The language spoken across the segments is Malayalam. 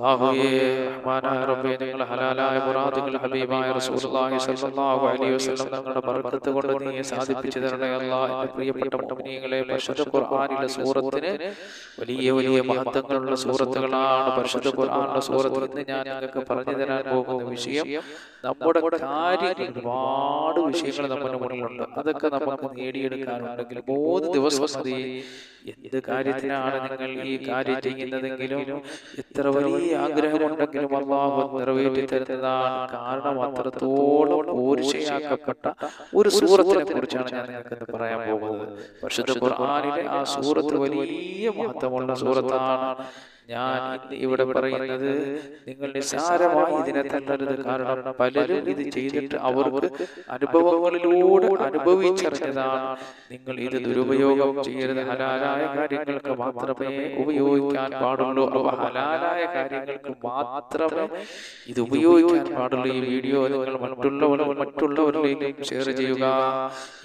നിങ്ങൾ ഹലാലായ മുറാദുകൾ ഹബീബായ റസൂലുള്ളാഹി സ്വല്ലല്ലാഹു അലൈഹി വസല്ലം തങ്ങളുടെ ബർക്കത്ത് കൊണ്ട് നീ സാധിപ്പിച്ചു തരണേ അല്ലാഹ് എന്റെ പ്രിയപ്പെട്ട മുഅ്മിനീങ്ങളെ പരിശുദ്ധ ഖുർആനിലെ സൂറത്തിന് വലിയ വലിയ മഹത്വങ്ങളുള്ള സൂറത്തുകളാണ് പരിശുദ്ധ ഖുർആനിലെ സൂറത്തിൽ നിന്ന് ഞാൻ നിങ്ങൾക്ക് പറഞ്ഞു തരാൻ പോകുന്ന വിഷയം നമ്മുടെ കാര്യങ്ങൾ ഒരുപാട് വിഷയങ്ങൾ നമ്മുടെ മുന്നിലുണ്ട്. അതൊക്കെ നമുക്ക് നേടിയെടുക്കാനുണ്ടെങ്കിൽ മൂന്ന് ദിവസം എന്ത് കാര്യത്തിനാണ് നിങ്ങൾ ഈ കാര്യം ചെയ്യുന്നതെങ്കിലും എത്ര വലിയ ആഗ്രഹമുണ്ടെങ്കിലും അള്ളാഹു നിറവേറ്റി തരുന്നതാണ്. കാരണം അത്രത്തോളം ഊരിശയാക്കപ്പെട്ട ഒരു സൂറത്തിനെ കുറിച്ചാണ് ഞാൻ നിങ്ങൾക്ക് പറയാൻ പോകുന്നത്. ഖുർആനിലെ ആ സൂറത്ത് വലിയ മഹത്വമുള്ള സൂറത്താണ്. ഞാൻ ഇന്ന് ഇവിടെ പറയുന്നത് നിങ്ങൾ നിസ്സാരമായി ഇതിനെ തള്ളരുത് കാരണം പലരും ഇത് ചെയ്തിട്ട് അവർക്ക് അനുഭവങ്ങളിലൂടെ അനുഭവിച്ചറിഞ്ഞതാണ് നിങ്ങൾ ഇത് ദുരുപയോഗം ചെയ്യരുത് ഹലാലായ കാര്യങ്ങൾക്ക് മാത്രമേ ഉപയോഗിക്കാൻ പാടുള്ളൂ. അപ്പൊ ഹലാലായ കാര്യങ്ങൾക്ക് മാത്രമേ ഇത് ഉപയോഗിക്കാൻ പാടുള്ളൂ. ഈ വീഡിയോ നിങ്ങൾ മറ്റുള്ളവർ മറ്റുള്ളവരിലേക്കും ഷെയർ ചെയ്യുക.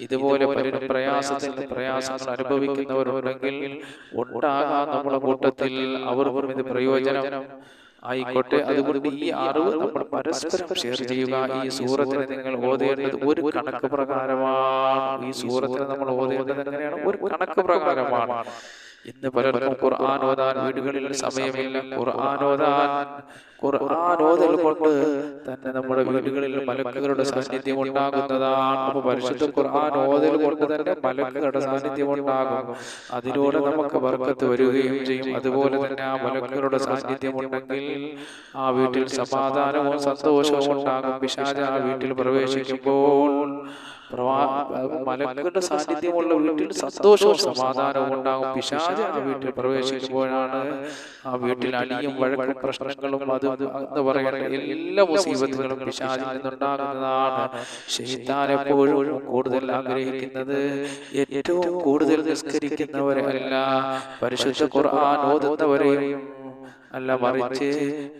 ഇതുപോലെ പലരും പ്രയാസത്തിൽ പ്രയാസങ്ങൾ അനുഭവിക്കുന്നവരുണ്ടെങ്കിൽ ഉണ്ടാകാം നമ്മുടെ കൂട്ടത്തിൽ. അവർക്കും ഇത് പ്രയോജനം ആയിക്കോട്ടെ. അതുകൊണ്ട് ഈ അറിവ് നമ്മൾ പരസ്പരം ഷെയർ ചെയ്യുക. ഈ സൂറത്തിന് നിങ്ങൾ ഓതേണ്ടത് ഒരു കണക്ക് പ്രകാരമാണ്. ഈ സൂറത്തിന് നമ്മൾ ഓതേണ്ടത് എങ്ങനെയാണ് ഒരു കണക്ക് പ്രകാരമാണ്. ഇന്ന് പലർക്കും ഖുർആൻ ഓതാൻ വീടുകളിൽ സമയമില്ല. ഖുർആൻ ഓതാൻ ഖുർആൻ ഓതൽ കൊണ്ട് തന്നെ നമ്മുടെ വീടുകളിൽ മലക്കുകളുടെ സാന്നിധ്യം ഉണ്ടാകുന്നതാണ്. അപ്പൊ പരിശുദ്ധ ഖുർആൻ ഓതൽ കൊണ്ട് തന്നെ മലക്കുകളുടെ സാന്നിധ്യം ഉണ്ടാകും. അതിലൂടെ നമുക്ക് വർക്കത്ത് വരികയും ചെയ്യും. അതുപോലെ തന്നെ ആ മലക്കുകളുടെ സാന്നിധ്യം ഉണ്ടെങ്കിൽ ആ വീട്ടിൽ സമാധാനവും സന്തോഷവും ഉണ്ടാകും. പിശാജ ആ വീട്ടിൽ പ്രവേശിക്കുമ്പോൾ മലക്കുകളുടെ സാന്നിധ്യമുള്ള വീട്ടിൽ സന്തോഷവും സമാധാനവും ഉണ്ടാകും. പിശാജ ആ വീട്ടിൽ പ്രവേശിക്കുമ്പോഴാണ് ആ വീട്ടിൽ അടിയും വഴക്കും പ്രശ്നങ്ങളും അത് എന്ന് പറയുന്നത് എല്ലാ മുസീബത്തുകളും പിശാചിൽ നിന്നുണ്ടാകുന്നതാണ്. ഷെയ്ത്താൻ എപ്പോഴും കൂടുതൽ ആഗ്രഹിക്കുന്നത് ഏറ്റവും കൂടുതൽ നിസ്കരിക്കുന്നവരല്ല. പരിശുദ്ധ ഖുർആൻ ഓതുന്നവരെയും അല്ല മറിച്ച്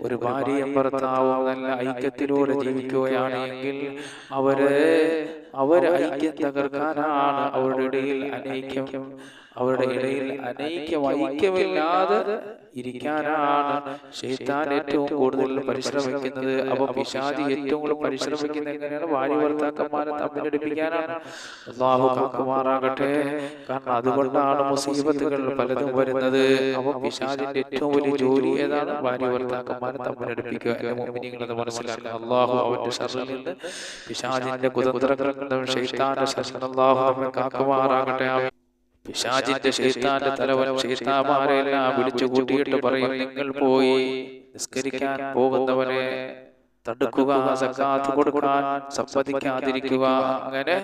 ഒരു ഭാര്യയും ഭർത്താവും നല്ല ഐക്യത്തിലൂടെ ജീവിക്കുകയാണ് എങ്കിൽ അവരെ അവരെ ഐക്യം തകർക്കാനാണ് അവരുടെ ഇടയിൽ അനൈക്യം അവരുടെ ഇടയിൽ അനൈക്യം ഐക്യമില്ലാതെ ഇരിക്കാനാണ് ശൈത്താൻ ഏറ്റവും കൂടുതൽ പരിശ്രമിക്കുന്നത്. അപ്പൊ പിശാദി ഏറ്റവും കൂടുതൽ പരിശ്രമിക്കുന്നത് എങ്ങനെയാണ്? ഭാര്യ ഭർത്താക്കന്മാരെ തമ്മിലടിപ്പിക്കാനാണ്. അള്ളാഹു കാക്കുമാറാകട്ടെ. കാരണം അതുകൊണ്ടാണ് മുസീബത്തുകൾ പലതും വരുന്നത്. അപ്പൊ പിശാദിന്റെ ഏറ്റവും വലിയ ജോലി ഏതാണ്? ഭാര്യ ഭർത്താക്കന്മാരെ തമ്മിലടിപ്പിക്കുക. മുമ്പിനിങ്ങളത് മനസ്സിലാക്കുക. അള്ളാഹു അവന്റെ ശറിൽ നിന്ന് പിശാദിന്റെ കുതന്ത്രങ്ങളും ശൈത്താന്റെ ശസ്ത്ര അള്ളാഹു അവൻ കാക്കുമാറാകട്ടെ. പിശാചിന്റെ ശീതാന്റെ തലവൻ ശീതാമാരെല്ലാം വിളിച്ചു കൂട്ടിയിട്ട് പറയും നിങ്ങൾ പോയി നിസ്കരിക്കാൻ പോകുന്നവരെ തടുക്കുക സക്കാത്ത് കൊടുക്കാൻ സമ്മതിക്കാതിരിക്കുക. അങ്ങനെ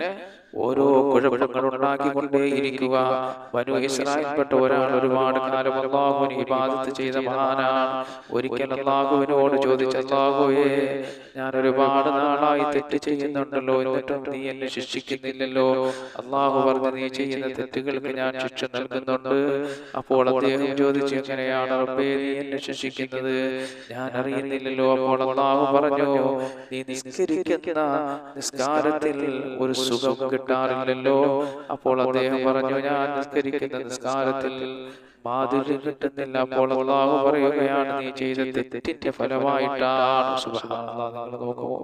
ഓരോ കുഴപ്പങ്ങൾ ഉണ്ടാക്കിക്കൊണ്ടേയിരിക്കുക വനു ഇസ്രായേൽപ്പെട്ട ഒരാൾ ഒരുപാട് കാലം അള്ളാഹുവിന് ഇബാദത്ത് ചെയ്ത മഹാനാണ്. ഒരിക്കൽ അള്ളാഹുവിനോട് ചോദിച്ച അള്ളാഹുവേ ഞാൻ ഒരുപാട് നാളായി തെറ്റ് ചെയ്യുന്നുണ്ടല്ലോ. എന്നിട്ടും നീ എന്നെ ശിക്ഷിക്കുന്നില്ലല്ലോ. അള്ളാഹു പറഞ്ഞ നീ ചെയ്യുന്ന തെറ്റുകൾക്ക് ഞാൻ ശിക്ഷ നൽകുന്നുണ്ട്. അപ്പോൾ അദ്ദേഹം ചോദിച്ചു എങ്ങനെയാണ് റബ്ബേ നീ എന്നെ ശിക്ഷിക്കുന്നത്? ഞാൻ അറിയുന്നില്ലല്ലോ. അപ്പോൾ അള്ളാഹു പറഞ്ഞു നീ നിസ്കരിക്കുന്ന നിസ്കാരത്തിൽ ഒരു സുഖം കിട്ടാറില്ലല്ലോ അപ്പോൾ അദ്ദേഹം പറഞ്ഞു ഞാൻ നിസ്കരിക്കുന്ന നിസ്കാരത്തിൽ മാധുര്യം കിട്ടുന്നില്ല. അപ്പോൾ അള്ളാഹു പറയുകയാണ് നീ ചെയ്ത തെറ്റിന്റെ ഫലമായിട്ടാണ് നോക്കുമോ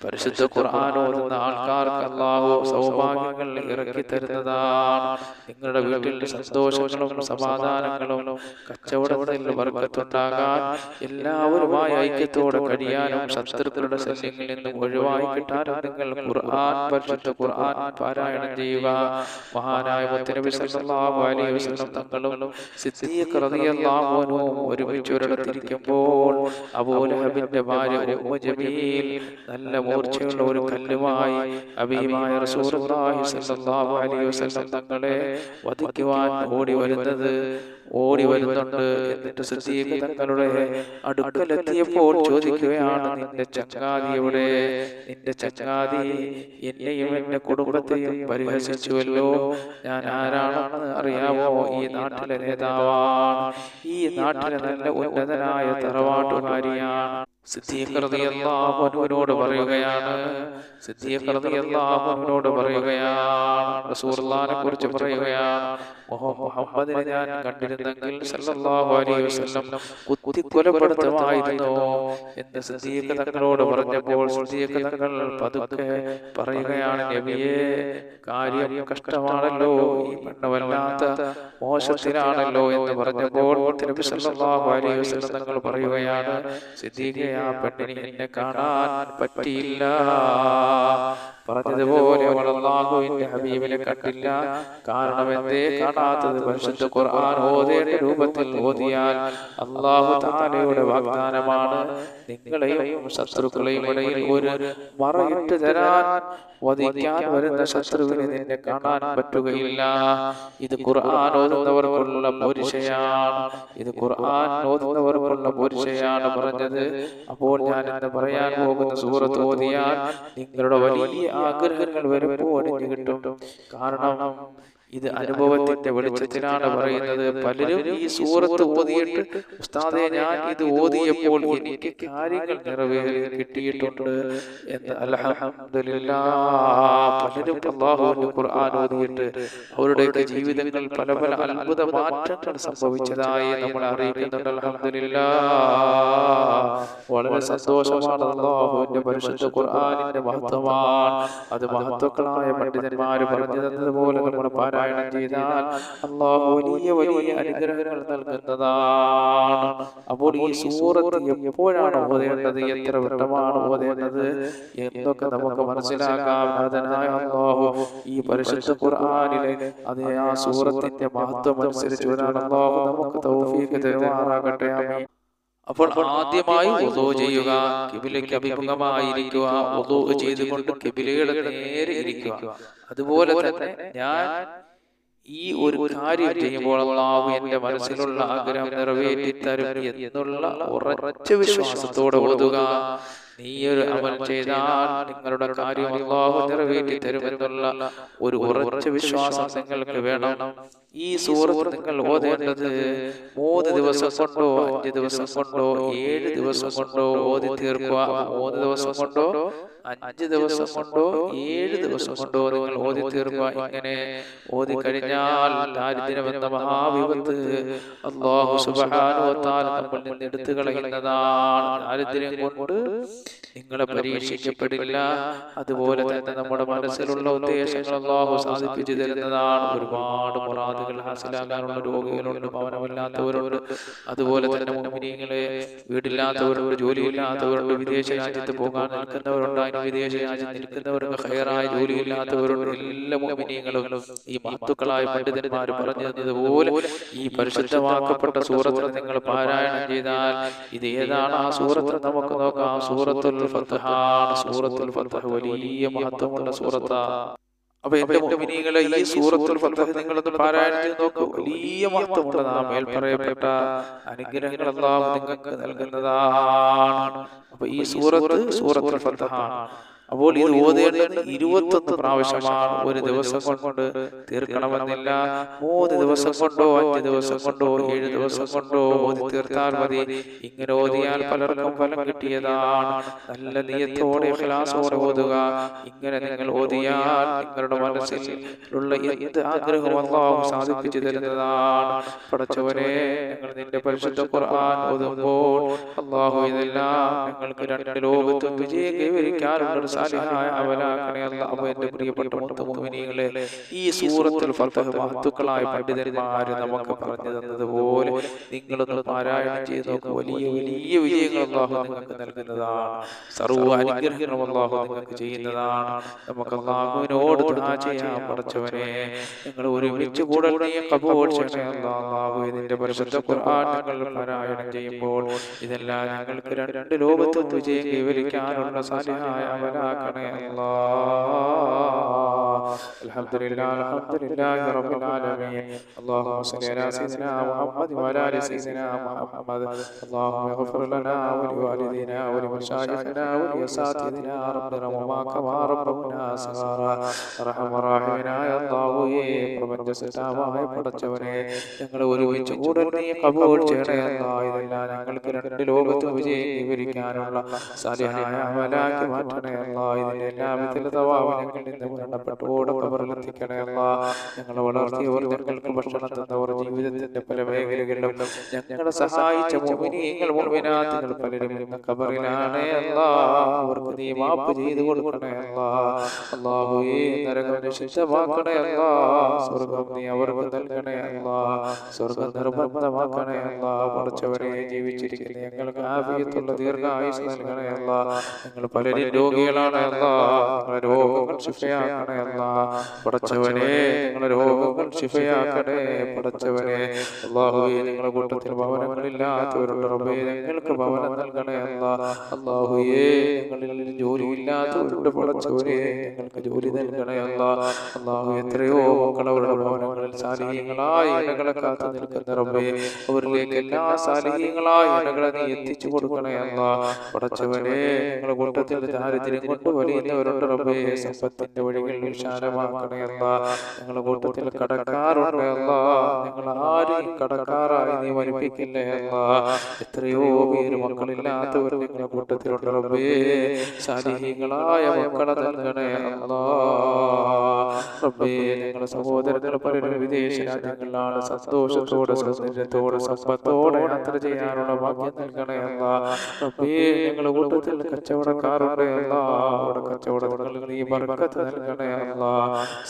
പരിശുദ്ധ ഖുർആൻ ഓതുന്ന ആൾക്കാർക്ക് അള്ളാഹു സൗഭാഗ്യങ്ങൾ ഇറക്കി തരുന്നതാണ്. നിങ്ങളുടെ വീട്ടിൽ സന്തോഷങ്ങളും സമാധാനങ്ങളും കച്ചവടത്തിൽ വർക്കത്തുണ്ടാകാൻ എല്ലാവരുമായി ഐക്യത്തോടെ കഴിയാനും ശത്രുക്കളുടെ ശല്യങ്ങളിൽ നിന്നും ഒഴിവായി കിട്ടാനും നിങ്ങൾ ഖുർആൻ പരിശുദ്ധ ഖുർആൻ പാരായണം ചെയ്യുക. മഹാനായ മുത്തനബി സല്ലല്ലാഹു അലൈഹി വസല്ലം തങ്ങളും സിദ്ദീഖ് റളിയല്ലാഹു അൻഹുവും ഒരുമിച്ച് ഒരിടത്തിരിക്കുമ്പോൾ അബൂ ലഹബിന്റെ ഭാര്യ ഉമ്മു ജമീൽ നല്ല മൂർച്ചയുള്ള ഒരു കല്ലുമായി അബീമായ തങ്ങളെ വധിക്കുവാൻ ഓടി വരുന്നത് ഓടി വരുന്നുണ്ട് എന്നിട്ട് സിദ്ദീഖ് തങ്ങളുടെ അടുക്കലെത്തിയപ്പോൾ ചോദിക്കുകയാണ് നിന്റെ ചങ്ങാതി എവിടെ? നിന്റെ ചങ്ങാതി എന്നെയും എന്റെ കുടുംബത്തെയും പരിഹസിച്ചുവല്ലോ. ഞാൻ ആരാണെന്ന് അറിയാമോ? ഈ നാട്ടിലെ നേതാവാണ്. ഈ നാട്ടിലെ നല്ല ഉന്നതനായ തറവാട്ടുകാരിയാണ്. സിദ്ദീഖ് റളിയല്ലാഹു അൻഹുവിനോട് പറയുകയാണ്. സിദ്ദീഖ് റളിയല്ലാഹു അൻഹുവിനോട് പറയുകയാണ്. റസൂർലാനെ കുറിച്ച് പറയുകയാണ്. മുഹമ്മദിനെ ഞാൻ കണ്ടിരുന്നെങ്കിൽ സല്ലല്ലാഹു അലൈഹി വസല്ലം കുത്തി എന്ന് സിദ്ദീഖ് തങ്ങളോട് പറഞ്ഞപ്പോൾ സിദ്ദീഖ് തങ്ങൾ പതുക്കെ പറയുകയാണ് നബിയെ കാര്യം കഷ്ടമാണല്ലോ ഈ പെണ്ണ് വല്ലാത്ത എന്ന് പറഞ്ഞപ്പോൾ നബി സല്ലല്ലാഹു അലൈഹി വസല്ലം തങ്ങൾ പറയുകയാണ് സിദ്ദീഖെ ആ പെണ്ണിനെ എന്നെ കാണാൻ പറ്റിയില്ല. പറഞ്ഞതുപോലെ വളർന്നാകുവിന്റെ ഹബീബിനെ കണ്ടില്ല. കാരണം എന്തേ? കാണാത്തത് പരിശുദ്ധ ഖുർആൻ ഓതേണ്ട രൂപത്തിൽ ഓതിയാൽ അള്ളാഹു താലയുടെ വാഗ്ദാനമാണ്. നിങ്ങളെയും ശത്രുക്കളെയും ഇടയിൽ ഒരു മറയിട്ട് തരാൻ വധിക്കാൻ വരുന്ന ശത്രുവിനെ നിന്നെ കാണാൻ പറ്റുകയില്ല. ഇത് ഖുർആൻ ഓതുന്നവർക്കുള്ള പോരിശയാണ്. ഇത് ഖുർആൻ ഓതുന്നവർക്കുള്ള പോരിശയാണ് പറഞ്ഞത്. അപ്പോൾ ഞാൻ എന്ന് പറയാൻ പോകുന്ന? സൂറത്ത് ഓതിയാൽ നിങ്ങളുടെ വലിയ ആഗ്രഹങ്ങൾ വരുമ്പോൾ കിട്ടും. കാരണം ഇത് അനുഭവത്തിന്റെ വെളിച്ചത്തിലാണ് പറയുന്നത്. പലരും ഈ സൂറത്ത് ഓതിയിട്ട് ഉസ്താദെ ഞാൻ ഇത് ഓതിയപ്പോൾ എനിക്ക് കാര്യങ്ങൾ നിറവേറി കിട്ടിയിട്ടുണ്ട് എന്ന് അൽഹംദുലില്ലാ. പലരും അള്ളാഹുവിന്റെ ഖുർആൻ ഓതിയിട്ട് അവരുടെയൊക്കെ ജീവിതങ്ങൾ പല പല അത്ഭുത മാറ്റങ്ങൾ സംഭവിച്ചതായി നമ്മൾ അറിയിക്കുന്നുണ്ട്. അലഹമില്ല വളരെ സന്തോഷമാണ് അള്ളാഹുവിന്റെ പരിശുദ്ധ ഖുർആാനിന്റെ മഹത്വമാണ്. അത് മഹത്വക്കളായ പണ്ഡിതന്മാര് പറഞ്ഞു തന്നതുപോലെ നമ്മൾ പാരായണം ചെയ്താൽ അള്ളാഹു വലിയ വലിയ അനുഗ്രഹങ്ങൾ നൽകുന്നതാണ്. അപ്പോൾ ഈ സൂറത്ത് എപ്പോഴാണ് ഓതേണ്ടത്? എത്ര വൃത്തമാണ് ഓതേണ്ടത്? എന്തൊക്കെ നമുക്ക് മനസ്സിലാക്കാം? അള്ളാഹു ഈ പരിശുദ്ധ ഖുർആാനിലെ അതേ ആ സൂറത്തിന്റെ മഹത്വം അനുസരിച്ച് അള്ളാഹു നമുക്ക് തരുമാറാകട്ടെ. ആമീൻ. അപ്പോൾ ആദ്യമായി ഉദോ ചെയ്യുക കിബിലയ്ക്ക് അഭിമുഖമായിരിക്കുക ഉദോ ചെയ്തുകൊണ്ട് കിബിലയുടെ നേരെ ഇരിക്കുക. അതുപോലെ തന്നെ ഞാൻ ഈ ഒരു കാര്യം ചെയ്യുമ്പോൾ അള്ളാഹു എന്റെ മനസ്സിലുള്ള ആഗ്രഹം നിറവേറ്റി തരും എന്നുള്ള ഉറച്ച വിശ്വാസത്തോടെ ഓതുക. നീ ഒരു അമൽ ചെയ്താൽ നിങ്ങളുടെ കാര്യം അള്ളാഹു നിറവേറ്റി തരുമെന്നുള്ള ഒരു ഉറച്ച വിശ്വാസം നിങ്ങൾക്ക് വേണം. ഈ സൂറത്ത് നിങ്ങൾ ഓതേണ്ടത് മൂന്ന് ദിവസം കൊണ്ടോ അഞ്ച് ദിവസം കൊണ്ടോ ഏഴ് ദിവസം കൊണ്ടോ ഓതി തീർക്കുക. മൂന്ന് ദിവസം കൊണ്ടോ അഞ്ച് ദിവസം കൊണ്ടോ ഏഴ് ദിവസം കൊണ്ടോ നിങ്ങൾ ഓതി തീർക്കുക. ഇങ്ങനെ ഓതി കഴിഞ്ഞാൽ ദാരിദ്ര്യം എന്ന മഹാവിപത്ത് അള്ളാഹു സുബാനുവത്താൽ നമ്മൾ നിന്ന് എടുത്തു കളയുന്നതാണ് ദാരിദ്ര്യം കൊണ്ട് നിങ്ങളെ പരീക്ഷിക്കപ്പെടില്ല. അതുപോലെ തന്നെ നമ്മുടെ മനസ്സിലുള്ള ഉദ്ദേശങ്ങൾ അള്ളാഹു സാധിപ്പിച്ചു തരുന്നതാണ്. ഒരുപാട് മുറാദുകൾ ഹാസിലാകാനുള്ള രോഗികളുണ്ട്. ഭവനമില്ലാത്തവരുണ്ട്. അതുപോലെ തന്നെ മുമ്പിനിങ്ങളെ വീടില്ലാത്തവരുണ്ട് ജോലിയില്ലാത്തവരുണ്ട് വിദേശ രാജ്യത്ത് പോകാൻ നിൽക്കുന്നവരുണ്ട് അതിന് വിദേശ രാജ്യത്ത് നിൽക്കുന്നവർക്ക് ഹയറായ ജോലിയില്ലാത്തവരുണ്ട് എല്ലാ മുമ്പിനിങ്ങളും ഈ മഹത്തുക്കളായ പണ്ഡിതന്മാർ പറഞ്ഞു തന്നതുപോലെ ഈ പരിശുദ്ധമാക്കപ്പെട്ട സൂറത്തിൽ നിങ്ങൾ പാരായണം ചെയ്താൽ ഇത് ഏതാണ് ആ സൂറത്ത് നമുക്ക് നോക്കാം. സൂറത്തുൽ ഫത്ഹാണ്. സൂറത്തുൽ ഫത്ഹ് വലിയ മഹത്വമുള്ള സൂറത്താണ് അപ്പൊ എന്റെ ഈ സൂറത്തുൽ ഫത്ഹ് നിങ്ങളൊന്ന് പാരായണം ചെയ്ത് നോക്കൂ. വലിയ മേൽ പറയപ്പെട്ട അനുഗ്രഹങ്ങൾ നിങ്ങൾക്ക് നൽകുന്നതാണ്. അപ്പൊ ഈ സൂറത്ത് സൂറത്തുൽ ഫത്ഹാണ് അപ്പോൾ ഇത് ഓതേണ്ടത് ഇരുപത്തൊന്ന് പ്രാവശ്യമാണ്. ഒരു ദിവസം കൊണ്ട് തീർക്കണമെന്നില്ല. മൂന്ന് ദിവസം കൊണ്ടോ അഞ്ച് ദിവസം കൊണ്ടോ ഏഴ് ദിവസം കൊണ്ടോ ഓതി തീർത്താൽ മതി. ഇങ്ങനെ ഓതിയാൽ പലർക്കും ഫലം കിട്ടിയതാണ്. നല്ല നീയത്തോടെ ക്ലാസോടെ ഓതുക. ഇങ്ങനെ നിങ്ങൾ ഓതിയാൽ നിങ്ങളുടെ മനസ്സിൽ ഉള്ള എന്ത് ആഗ്രഹവും അള്ളാഹു സാധിപ്പിച്ചു തരുന്നതാണ്. പഠിച്ചവരെ ഞങ്ങൾ നിന്റെ പരിശുദ്ധ ഖുർആൻ ഓതുമ്പോൾ അള്ളാഹു ഇതെല്ലാം ഞങ്ങൾക്ക് രണ്ട് ലോകത്തും വിജയം കൈവരിക്കാനുള്ള സാലിഹായ എന്റെ പ്രിയപ്പെട്ട ഈ സൂറത്തുൽ ഫത്ഹ് മഹത്തുക്കളായ പണ്ഡിതന്മാര് നമുക്ക് പറഞ്ഞു തന്നതുപോലെ നിങ്ങളൊന്ന് പാരായണം ചെയ്ത് നോക്കുക വലിയ വലിയ വിജയങ്ങൾ അള്ളാഹു നിങ്ങൾക്ക് നൽകുന്നതാണ് സർവ അനുഗ്രഹങ്ങളും അള്ളാഹു നിങ്ങൾക്ക് ചെയ്യുന്നതാണ് നമുക്ക് അള്ളാഹുവിനോട് ദുആ ചെയ്യാൻ പഠിച്ചവനെ നിങ്ങൾ ഒരുമിച്ച് ചെയ്യണേ അല്ലാഹു ഇതിന്റെ പരിശുദ്ധ ഖുർആൻ പാരായണം ചെയ്യുമ്പോൾ ഇതെല്ലാം ഞങ്ങൾക്ക് രണ്ട് ലോകത്തും വിജയം കൈവരിക്കാനുള്ള സാധ്യമായ അവരാ കബൂലാക്കണേ അല്ലാ الحمد لله الحمد لله رب العالمين اللهم صل على سيدنا محمد وعلى ال سيدنا محمد اللهم اغفر لنا ولوالدينا ولمشايخنا ولاساتذتنا ربنا وما كما ربنا صغارا رحم റാഹിമിനായ അള്ളാഹുവേ പ്രപഞ്ചസിദ്ധമായ പടച്ചവനെ ഞങ്ങൾ ഒരുമിച്ച് ഉടനെ കബൂൾ ചെയ്യണയല്ല ഞങ്ങൾക്ക് രണ്ട് ലോകത്ത് വിജയം വിവരിക്കാനുള്ള സാധ്യമായ അമലാക്കി മാറ്റണയല്ല ഇതിന്റെ എല്ലാ വിധത്തിലെ തവാവ് ഞങ്ങൾ ഇന്ന് മരണപ്പെട്ടു കബറിലെത്തിക്കണേ അല്ലാ. ഞങ്ങളെ വളർത്തിയവർ ഞങ്ങൾക്ക് ഭക്ഷണം തന്നവർ ജീവിതത്തിന്റെ പല മേഖലകളിലും ഞങ്ങളെ സഹായിച്ച പലരും എന്ന കബറിലാണ് അല്ലാ. അവർക്ക് നീ മാപ്പ് ചെയ്തു കൊടുക്കണേ അല്ലാ. അല്ലാഹുവേ നരകം നിഷിദ്ധമാക്കണേ അല്ലാ. സ്വർഗം നീ അവർക്ക് നൽകണേ അല്ലാ. സ്വർഗം നിർബന്ധമാക്കണേ അല്ലാ. പഠിച്ചവരെ ജീവിച്ചിരിക്കുന്ന ഞങ്ങൾക്ക് ആഫിയത്തുള്ള ദീർഘായുസ് നൽകണേ അല്ലാ. ഞങ്ങൾ പലരും രോഗികളാണ് അല്ലാ. രോഗങ്ങൾ ശിഫയാക്കണേ അല്ലാ. പഠിച്ചവനെ നിങ്ങളുടെ രോഗങ്ങൾ ശിഫയാക്കണേ പടച്ചവനെ. അള്ളാഹുവെ നിങ്ങളുടെ കൂട്ടത്തിൽ ഭവനങ്ങളില്ലാത്തവരുടെ റബ്ബേ. നിങ്ങൾക്ക് ഭവനം നൽകണേ അല്ലാ. അള്ളാഹുയേ നിങ്ങളിൽ ജോലി നിങ്ങൾക്ക് പഠിച്ചവരെ ഞങ്ങൾക്ക് ജോലി നൽകണേ അല്ലാ. അള്ളാഹു എത്രയോ മക്കളവരുടെ ഭവനങ്ങളിൽ സാലിഹ്യങ്ങളായ ഇണകളെ കാത്തു നിൽക്കുന്ന റബ്ബേ. അവരിലേക്ക് എല്ലാ സാലിഹ്യങ്ങളായ ഇണകളെ നീ എത്തിച്ചു കൊടുക്കണേ അല്ലാ. പടച്ചവനെ നിങ്ങളുടെ കൂട്ടത്തിൽ ദാരിദ്ര്യം കൊണ്ട് വലിയുന്നവരുണ്ട് റബ്ബേ. സമ്പത്തിന്റെ വഴികൾ വിശാലമാക്കണേ അല്ലാ ഞങ്ങളുടെ കൂട്ടത്തിൽ കടക്കാറുണ്ട് അല്ലാ. ഞങ്ങൾ ആരെയും കടക്കാറായി നീ മരിപ്പിക്കില്ലേ അല്ലാ. എത്രയോ പേര് മക്കളില്ലാത്തവർ ഞങ്ങളുടെ കൂട്ടത്തിലുണ്ട് റബ്ബേ. മക്കളെ നൽകണേ അല്ലാ. റബ്ബേ ഞങ്ങളുടെ സഹോദരങ്ങൾ പലരും വിദേശ രാജ്യങ്ങളിലാണ് സന്തോഷത്തോടെ സൗന്ദര്യത്തോടെ സമ്പത്തോടെ യാത്ര ചെയ്യാനുള്ള ഭാഗ്യം നൽകണേ അല്ല. റബ്ബേ ഞങ്ങളുടെ കൂട്ടത്തിൽ കച്ചവടക്കാരുണ്ട് അല്ല. അവിടെ കച്ചവടങ്ങളിൽ നീ ബർക്കത്ത് നൽകണേ അല്ല.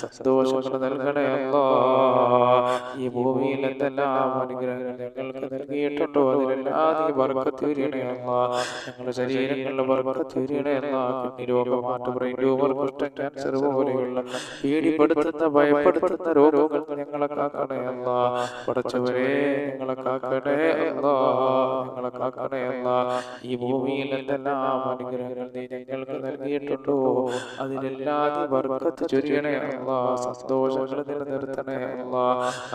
സന്തോഷങ്ങൾ നൽകണേ അല്ല. ഈ ഭൂമിയിൽ എന്തെല്ലാം അനുഗ്രഹങ്ങൾ ഞങ്ങൾക്ക് നൽകിയിട്ടുണ്ടോ? അതിലെല്ലാം നീ ബർക്കത്ത് വരണേ അല്ല. ഞങ്ങളുടെ ശരീരങ്ങളിൽ ബർക്കത്ത് വരണേ അല്ല. കിഡ്നി രോഗം മാറ്റം ബ്രെയിൻ ട്യൂമർ ക്യാൻസർ പോലെയുള്ള പേടിപ്പെടുത്തുന്ന ഭയപ്പെടുത്തുന്ന രോഗങ്ങൾ ഞങ്ങളെ കാക്കണേ അല്ല. ഞങ്ങളെ കാക്കണേ അല്ല. ഞങ്ങളെ കാക്കണേ അല്ല. ഈ ഭൂമിയിൽ എന്തെല്ലാം അനുഗ്രഹങ്ങൾ നീ ഞങ്ങൾക്ക് നൽകിയിട്ടുണ്ടോ? അതിലെല്ലാം നീ ബർക്കത്ത് ചൊരിയണേ അല്ല. സന്തോഷങ്ങൾ നിലനിർത്തണേ അല്ല.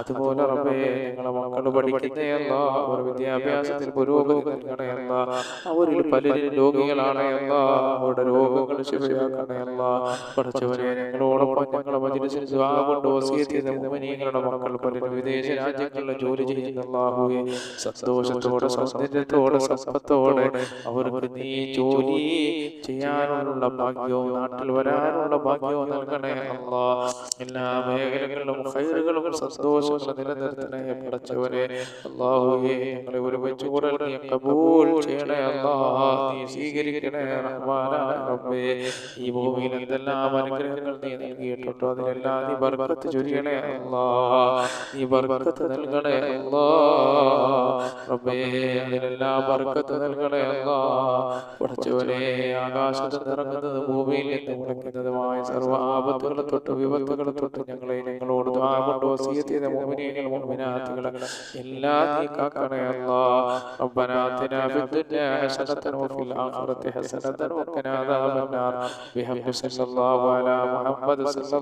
അതുപോലെ റബ്ബേ ഞങ്ങളെ മക്കൾ പഠിക്കുന്നേ അല്ല. അവർ വിദ്യാഭ്യാസത്തിൽ പുരോഗതി നൽകണേ അവരിൽ പലരും രോഗികളാണ് അല്ല. അവരുടെ രോഗങ്ങൾ ശിവയാക്കണേ അല്ല. പഠിച്ചവരെ ഞങ്ങളോടൊപ്പം ഞങ്ങളെ മജിലിസിൽ ദുആ കൊണ്ട് വസിയത്ത് ചെയ്ത മുഅ്മിനീങ്ങളുടെ മക്കൾ പലരും വിദേശ രാജ്യങ്ങളിൽ ജോലി ചെയ്യുന്ന അല്ലാഹുവേ സന്തോഷത്തോടെ സൗന്ദര്യത്തോടെ സമ്പത്തോടെ അവർക്ക് നീ ജോലി ചെയ്യാനുള്ള ഭാഗ്യവും നാട്ടിൽ വരാനുള്ള ഭാഗ്യവും നൽകണേ അല്ലാ എല്ലാ മേഖലകളിലും ഖൈറുകളും സന്തോഷങ്ങളും നിലനിർത്തണേ പടച്ചവനെ അല്ലാഹുവേ ഞങ്ങളെ ഒരുമിച്ച് കൂടൽ നീ കബൂൽ ചെയ്യണേ അല്ലാ നീ സ്വീകരിക്കണേ റഹ്മാനായ റബ്ബേ. ഈ ഭൂമിയിൽ എന്തെല്ലാം അനുഗ്രഹങ്ങൾ നീ നൽകിയിട്ടുണ്ടോ? അതിലെല്ലാം നീ ബർക്കത്ത് ചൊരിയണേ അല്ലാ നീ ബർക്കത്ത് നൽകണേ അല്ലാ റബ്ബേ അതിലെല്ലാം ബർക്കത്ത് നൽകണേ അല്ലാ പടച്ചവനെ ആകാശത്ത് നിറങ്ങുന്നത് ഭൂമിയിൽ നിന്ന് മുളയ്ക്കുന്നതുമായ സർവ്വ ആപത്തുകളെ തൊട്ട് വിപത്തുകളെ തൊട്ട് ഞങ്ങളെ ഞങ്ങളോട് ദുആ കൊണ്ട് വസിയത്ത് ചെയ്ത മുഅ്മിനീങ്ങൾ മുഅ്മിനാത്തുകളെ എല്ലാം നീ കാക്കണേ അല്ലാ ربنا آتنا في الدنيا حسنة وفي الآخرة حسنة وقنا عذاب النار بحمد صلى الله على محمد صلى الله